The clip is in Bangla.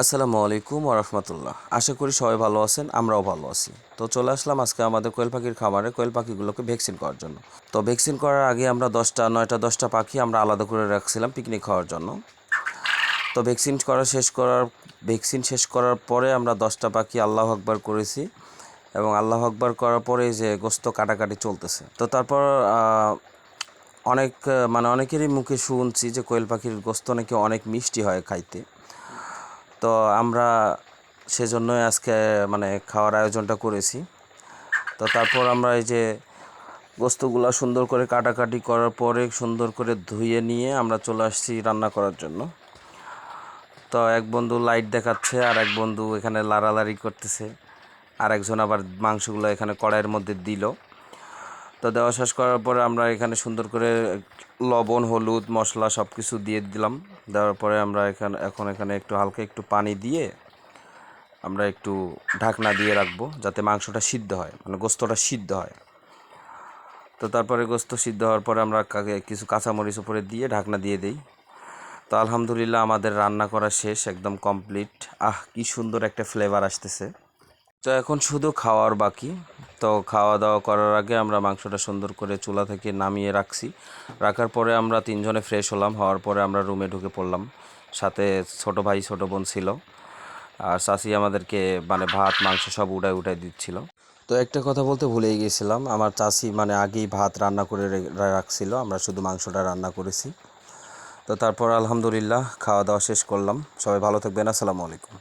আসসালামু আলাইকুম ওরহমতুল্লাহ আশা করি সবাই ভালো আছেন, আমরাও ভালো আছি। তো চলে আসলাম আজকে আমাদের কোয়েল পাখির খামারে কোয়েল পাখিগুলোকে ভ্যাকসিন করার জন্য। তো ভ্যাকসিন করার আগে আমরা দশটা, নয়টা, দশটা পাখি আমরা আলাদা করে রাখছিলাম পিকনিক খাওয়ার জন্য। তো ভ্যাকসিন করা শেষ করার, ভ্যাকসিন শেষ করার পরে আমরা দশটা পাখি আল্লাহ আকবার করেছি এবং আল্লাহ আকবার করার পরে যে গোস্ত কাটাকাটি চলতেছে। তো তারপর অনেক মানে অনেকেরই মুখে শুনছি যে কোয়েল পাখির গোস্ত নাকি অনেক মিষ্টি হয় খাইতে। তো আমরা সেজন্যই আজকে মানে খাওয়ার আয়োজনটা করেছি। তো তারপর আমরা এই যে গোস্তগুলো সুন্দর করে কাটাকাটি করার পরে সুন্দর করে ধুয়ে নিয়ে আমরা চলে আসছি রান্না করার জন্য। তো এক বন্ধু লাইট দেখাচ্ছে, আর এক বন্ধু এখানে লাড়ালাড়ি করতেছে, আর একজন আবার মাংসগুলো এখানে কড়াইয়ের মধ্যে দিল। তো দেওয়া শেষ করার পরে আমরা এখানে সুন্দর করে লবণ, হলুদ, মশলা সব কিছু দিয়ে দিলাম। দেওয়ার পরে আমরা এখানে, এখন এখানে একটু হালকা একটু পানি দিয়ে আমরা একটু ঢাকনা দিয়ে রাখব যাতে মাংসটা সিদ্ধ হয় মানে গোস্তটা সিদ্ধ হয়। তো তারপরে গোস্ত সিদ্ধ হওয়ার পরে আমরা কিছু কাঁচামরিচ উপরে দিয়ে ঢাকনা দিয়ে দিই। তো আলহামদুলিল্লাহ আমাদের রান্না করা শেষ, একদম কমপ্লিট আহ, কি সুন্দর একটা ফ্লেভার আসতেছে। তো এখন শুধু খাওয়ার বাকি। তো খাওয়া দাওয়া করার আগে আমরা মাংসটা সুন্দর করে চুলা থেকে নামিয়ে রাখছি। রাখার পরে আমরা তিনজনে ফ্রেশ হলাম, হওয়ার পরে আমরা রুমে ঢুকে পড়লাম। সাথে ছোট ভাই, ছোট বোন ছিল। আর চাচি আমাদেরকে মানে ভাত, মাংস সব উঠায় উঠায় দিচ্ছিল। তো একটা কথা বলতে ভুলেই গিয়েছিলাম আমার চাচি মানে আগেই ভাত রান্না করে রাখছিল, আমরা শুধু মাংসটা রান্না করেছি। তো তারপর আলহামদুলিল্লাহ খাওয়া দাওয়া শেষ করলাম। সবাই ভালো থাকবেন, আসসালামু আলাইকুম।